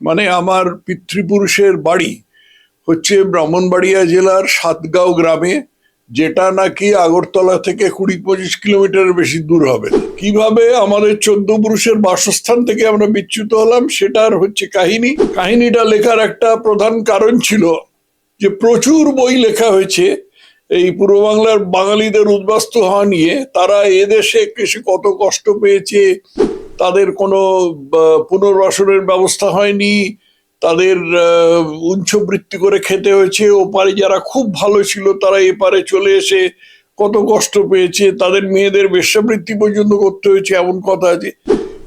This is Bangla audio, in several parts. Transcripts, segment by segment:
মানে আমার পিতৃপুরুষের বাড়ি হচ্ছে ব্রাহ্মণবাড়িয়া জেলার সাতগাঁও গ্রামে, যেটা নাকি আগরতলা থেকে কুড়ি পঁচিশ কিলোমিটার বেশি দূর হবে। কীভাবে আমাদের চোদ্দ পুরুষের বাসস্থান থেকে আমরা বিচ্যুত হলাম সেটার হচ্ছে কাহিনী কাহিনীটা লেখার একটা প্রধান কারণ ছিল যে প্রচুর বই লেখা হয়েছে এই পূর্ব বাংলার বাঙালিদের উদ্বাস্তু হওয়া নিয়ে তারা এদেশে কত কষ্ট পেয়েছে তাদের কোনো পুনর্বাসনের ব্যবস্থা হয়নি, তাদের উঞ্চবৃত্তি করে খেতে হয়েছে, ওপারে যারা খুব ভালো ছিল তারা এপারে চলে এসে কত কষ্ট পেয়েছে, তাদের মেয়েদের বেশ্যাবৃত্তি পর্যন্ত করতে হয়েছে এমন কথা আছে।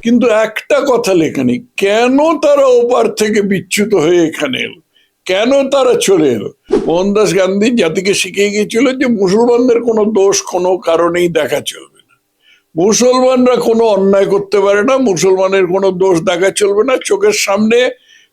কিন্তু একটা কথা লেখা নেই কেন তারা ওপার থেকে বিচ্যুত হয়ে এখানে এলো? কেন তারা চলে এলো? মোহনদাস গান্ধী জাতিকে শিখিয়ে গিয়েছিল যে মুসলমানদের কোনো দোষ কোনো কারণেই দেখা চলবে মুসলমানরা কোনো অন্যায় করতে পারে না, মুসলমানের কোনো দোষ দেখা চলবে না, চোখের সামনে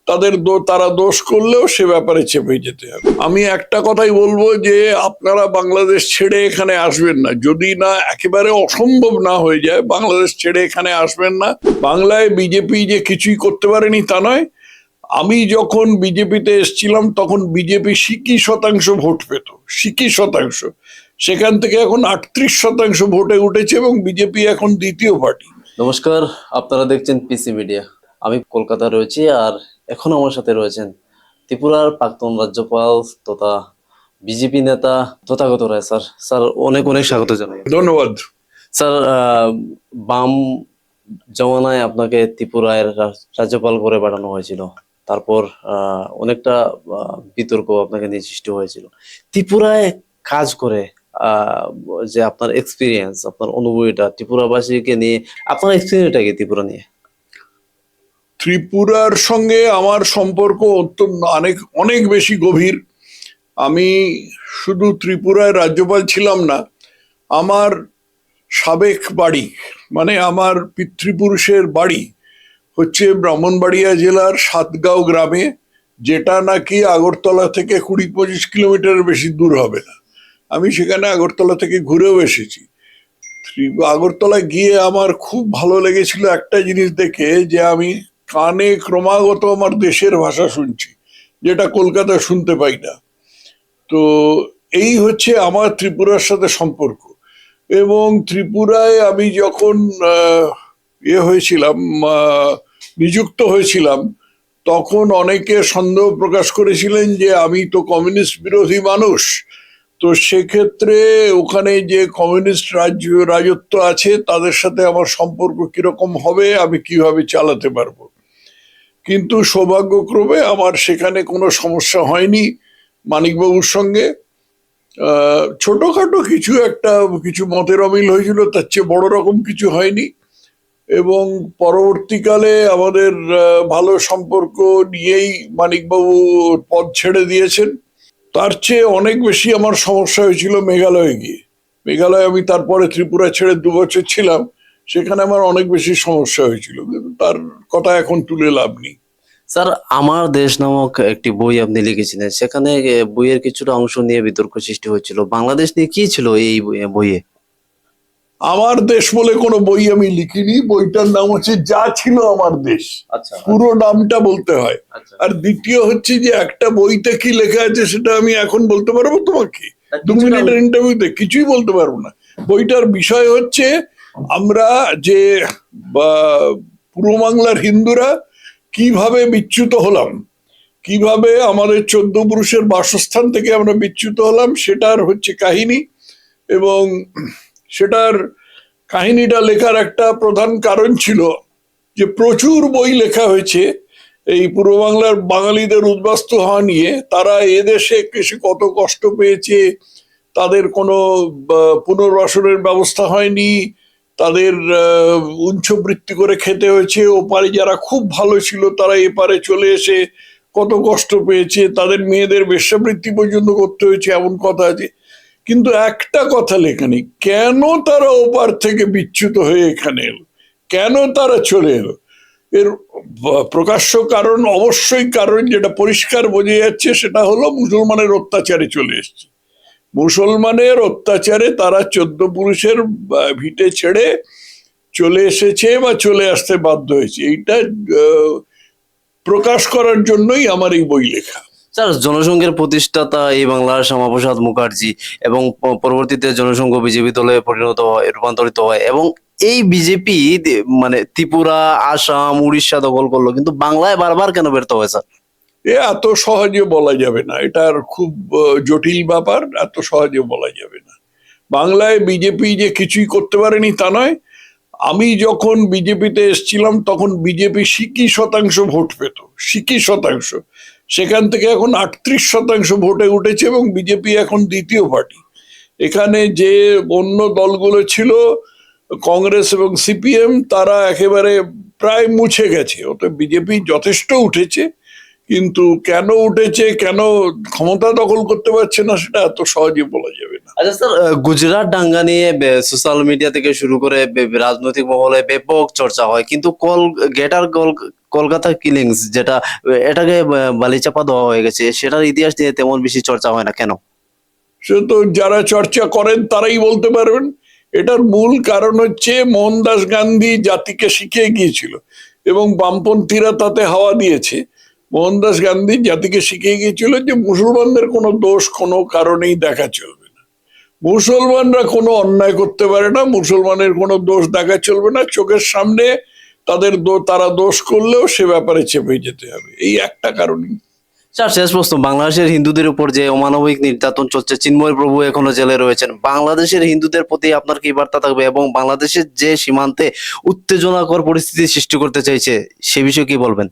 তাদের তারা দোষ করলেও সে ব্যাপারে চেপে যেতে হবে। আমি একটা কথাই বলব যে আপনারা বাংলাদেশ ছেড়ে এখানে আসবেন না। যদি না একেবারে অসম্ভব না হয়ে যায়, বাংলাদেশ ছেড়ে এখানে আসবেন না। বাংলায় বিজেপি যে কিছুই করতে পারেনি তা নয়। আমি যখন বিজেপিতে এসেছিলাম, তখন বিজেপি সিকি শতাংশ ভোট পেত, সিকি শতাংশ। সেখান থেকে এখন আটত্রিশ শতাংশ ভোটে উঠেছে এবং বিজেপি এখন দ্বিতীয় পার্টি। নমস্কার আপনারা দেখছেন পিসি মিডিয়া। আমি কলকাতা রয়েছি আর এখন আমার সাথে রয়েছেন ত্রিপুরার প্রাক্তন রাজ্যপাল তথা বিজেপি নেতা তথাগত রায় স্যার। স্যার অনেক অনেক স্বাগত জানাই। ধন্যবাদ। স্যার বাম জমানায় আপনাকে ত্রিপুরায় রাজ্যপাল করে পাঠানো হয়েছিল। তারপর আহ, অনেকটা বিতর্ক আপনাকে নিয়ে সৃষ্টি হয়েছিল। ত্রিপুরায় কাজ করে যে আপনার এক্সপিরিয়েন্স আপনার অনুভূতিটা ত্রিপুরাবাসীকে নিয়ে, আপনার এক্সপিরিয়েন্সটা কি ত্রিপুরা নিয়ে? ত্রিপুরার সঙ্গে আমার সম্পর্ক অত্যন্ত, অনেক অনেক বেশি গভীর। আমি শুধু ত্রিপুরায় রাজ্যপাল ছিলাম না, আমার সাবেক বাড়ি মানে আমার পিতৃপুরুষের বাড়ি হচ্ছে ব্রাহ্মণবাড়িয়া জেলার সাতগাঁও গ্রামে, যেটা নাকি আগরতলা থেকে কুড়ি পঁচিশ কিলোমিটার বেশি দূর হবে না। আমি সেখানে আগরতলা থেকে ঘুরেও এসেছি। আগরতলায় গিয়ে আমার খুব ভালো লেগেছিল একটা জিনিস দেখে যে আমি কানে ক্রমাগত আমার দেশের ভাষা শুনছি, যেটা কলকাতা শুনতে পাই না। তো এই হচ্ছে আমার ত্রিপুরার সাথে সম্পর্ক। এবং ত্রিপুরায় আমি যখন ইয়ে হয়েছিলাম নিযুক্ত হয়েছিলাম, তখন অনেকে সন্দেহ প্রকাশ করেছিলেন যে আমি তো কমিউনিস্ট বিরোধী মানুষ তো সেক্ষেত্রে ওখানে যে কমিউনিস্ট রাজ্য, রাজত্ব আছে, তাদের সাথে আমার সম্পর্ক কীরকম হবে, আমি কীভাবে চালাতে পারব? কিন্তু সৌভাগ্যক্রমে আমার সেখানে কোনো সমস্যা হয়নি মানিকবাবুর সঙ্গে। ছোটখাটো কিছু একটা, কিছু মতের অমিল হয়েছিল, তার চেয়ে বড় রকম কিছু হয়নি। এবং পরবর্তীকালে আমাদের ভালো সম্পর্ক নিয়েই মানিকবাবু পদ ছেড়ে দিয়েছেন। তার চেয়ে অনেক বেশি আমার সমস্যা হয়েছিল মেঘালয়ে গিয়ে মেঘালয়ে আমি তারপরে ত্রিপুরা ছেড়ে দু বছর ছিলাম, সেখানে আমার অনেক বেশি সমস্যা হয়েছিল। কিন্তু তার কথা এখন তুলে লাভ নেই। স্যার, আমার দেশ নামক একটি বই আপনি লিখেছিলেন, সেখানে বইয়ের কিছুটা অংশ নিয়ে বিতর্ক সৃষ্টি হয়েছিল। বাংলাদেশ নিয়ে কি ছিল এই বই- বইয়ে? আমার দেশ বলে কোনো বই আমি লিখিনি বইটার নাম হচ্ছে যা ছিল আমার দেশ আচ্ছা। পুরো নামটা বলতে হয়। আচ্ছা। আর দ্বিতীয় হচ্ছে যে একটা বইতে কি লেখা আছে সেটা আমি এখন বলতে পারব তোমাকে। দু মিনিটের ইন্টারভিউতে কিছুই বলতে পারব না। বইটার বিষয় হচ্ছে আমরা যে পূর্ব বাংলার হিন্দুরা কীভাবে বিচ্যুত হলাম কীভাবে আমাদের চোদ্দ পুরুষের বাসস্থান থেকে আমরা বিচ্যুত হলাম সেটার হচ্ছে কাহিনী এবং সেটার কাহিনীটা লেখার একটা প্রধান কারণ ছিল যে প্রচুর বই লেখা হয়েছে। এই পূর্ব বাংলার বাঙালিদের উদ্বাস্তু হওয়া নিয়ে তারা এদেশে কৃষি কত কষ্ট পেয়েছে, তাদের কোনো পুনর্বাসনের ব্যবস্থা হয়নি, তাদের উঞ্চবৃত্তি করে খেতে হয়েছে, ওপারে যারা খুব ভালো ছিল তারা এপারে চলে এসে কত কষ্ট পেয়েছে, তাদের মেয়েদের বেশ্যাবৃত্তি পর্যন্ত করতে হয়েছে, এমন কথা আছে। কিন্তু একটা কথা লেখা নেই, কেন তারা ওপার থেকে বিচ্যুত হয়ে এখানে এলো? কেন তারা চলে এলো? এর প্রকাশ্য কারণ, অবশ্যই কারণ যেটা পরিষ্কার বোঝা যাচ্ছে সেটা হলো মুসলমানের অত্যাচারে চলে এসছে। মুসলমানের অত্যাচারে তারা চোদ্দ পুরুষের ভিটে ছেড়ে চলে এসেছে বা চলে আসতে বাধ্য হয়েছে। এইটা প্রকাশ করার জন্যই আমার এই বই লেখা। স্যার, জনসংঘের প্রতিষ্ঠাতা এই বাংলার শ্যামাপ্রসাদ মুখার্জি এবং পরবর্তীতে জনসংঘ বিজেপি দলে পরিণত হয়, রূপান্তরিত হয় এবং এই বিজেপি মানে ত্রিপুরা, আসাম, উড়িষ্যা দখল করল। কিন্তু বাংলায় বারবার কেন ব্যর্থ হয়, স্যার? এ এত সহজে বলা যাবে না। এটার খুব জটিল ব্যাপার, এত সহজে বলা যাবে না। বাংলায় বিজেপি যে কিছুই করতে পারেনি তা নয়। আমি যখন বিজেপিতে এসেছিলাম, তখন বিজেপি সিকি শতাংশ ভোট পেত। সিকি শতাংশ। সেখান থেকে এখন আটত্রিশ শতাংশ ভোটে উঠেছে এবং বিজেপি এখন দ্বিতীয় পার্টি এখানে যে অন্য দলগুলো ছিল, কংগ্রেস এবং সিপিএম, তারা একেবারে প্রায় মুছে গেছে। ওতে বিজেপি যথেষ্ট উঠেছে, কিন্তু কেন উঠেছে, কেন ক্ষমতা দখল করতে পারছে না, সেটা এত সহজে বলা যাবে আচ্ছা স্যার গুজরাট দাঙ্গা নিয়ে সোশ্যাল মিডিয়া থেকে শুরু করে রাজনৈতিক মহলে ব্যাপক চর্চা হয়। কিন্তু কল, গেটার কলকাতা কিলিংস যেটা, এটাকে বালিচাপা দেওয়া হয়ে গেছে, সেটার ইতিহাস নিয়ে তেমন বেশি চর্চা হয় না, কেন? সে তো যারা চর্চা করেন, তারাই বলতে পারবেন। এটার মূল কারণ হচ্ছে মোহনদাস গান্ধী জাতিকে শিখিয়ে গিয়েছিল এবং বামপন্থীরা তাতে হাওয়া দিয়েছে। মোহনদাস গান্ধী জাতিকে শিখিয়ে গিয়েছিল যে মুসলমানদের কোনো দোষ কোনো কারণেই দেখা চলবে মুসলমানরা কোনো অন্যায় করতে পারে না, মুসলমানের কোনো দোষ দেখা চলবে না, চোখের সামনে তাদের তারা দোষ করলেও সে ব্যাপারে চেপে যেতে হবে, এই একটা কারণই। স্যার, শেষ প্রশ্ন, বাংলাদেশের হিন্দুদের উপর যে অমানবিক নির্যাতন চলছে, চিন্ময় প্রভু এখনও জেলে রয়েছেন, বাংলাদেশের হিন্দুদের প্রতি আপনার কি বার্তা থাকবে এবং বাংলাদেশের যে সীমান্তে উত্তেজনাকর পরিস্থিতি সৃষ্টি করতে চাইছে, সে বিষয়ে কি বলবেন?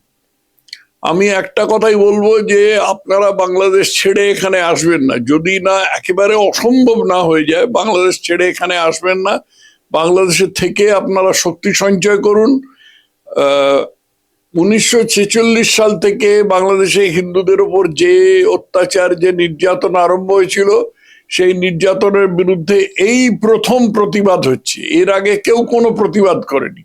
আমি একটা কথাই বলব যে আপনারা বাংলাদেশ ছেড়ে এখানে আসবেন না। যদি না একেবারে অসম্ভব না হয়ে যায়, বাংলাদেশ ছেড়ে এখানে আসবেন না। বাংলাদেশের থেকে আপনারা শক্তি সঞ্চয় করুন। উনিশশো ছেচল্লিশ সাল থেকে বাংলাদেশে হিন্দুদের উপর যে অত্যাচার, যে নির্যাতন আরম্ভ হয়েছিল, সেই নির্যাতনের বিরুদ্ধে এই প্রথম প্রতিবাদ হচ্ছে। এর আগে কেউ কোনো প্রতিবাদ করেনি।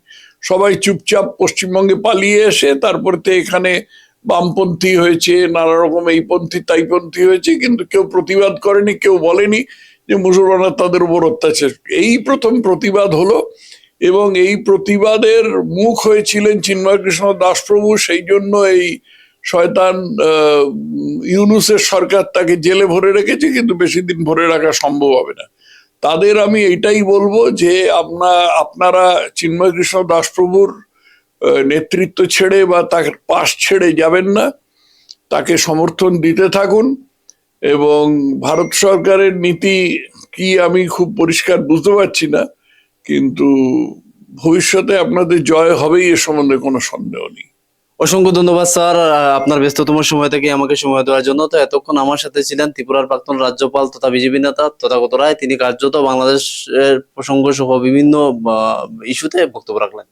সবাই চুপচাপ পশ্চিমবঙ্গে পালিয়ে এসে তারপর তো এখানে বামপন্থী হয়েছে নানা রকম এই পন্থী, তাই পন্থী হয়েছে, কিন্তু কেউ প্রতিবাদ করেনি, কেউ বলেনি যে মুসলমানরা তাদের উপর অত্যাচার। এই প্রথম প্রতিবাদ হলো এবং এই প্রতিবাদের মুখ হয়েছিলেন চিন্ময় কৃষ্ণ দাসপ্রভু সেই জন্য এই শয়তান ইউনুসের সরকার তাকে জেলে ভরে রেখেছে, কিন্তু বেশি দিন ভরে রাখা সম্ভব হবে না। তাদের আমি এটাই বলব যে, আপনা, আপনারা চিন্ময় কৃষ্ণ দাসপ্রভুর নেতৃত্ব ছেড়ে বা তার পাশ ছেড়ে যাবেন না। তাকে সমর্থন দিতে থাকুন এবং ভারত সরকারের নীতি কি আমি খুব পরিষ্কার বুঝতে পারছি না, কিন্তু ভবিষ্যতে আপনাদের জয় হবেই এ সম্বন্ধে কোনো সন্দেহ নেই। অসংখ্য ধন্যবাদ স্যার আপনার ব্যস্ততম সময় থেকে আমাকে সময় দেওয়ার জন্য। তো এতক্ষণ আমার সাথে ছিলেন ত্রিপুরার প্রাক্তন রাজ্যপাল তথা বিজেপি নেতা তথাগত রায়। তিনি কার্যত বাংলাদেশের প্রসঙ্গ সহ বিভিন্ন ইস্যুতে বক্তব্য রাখলেন।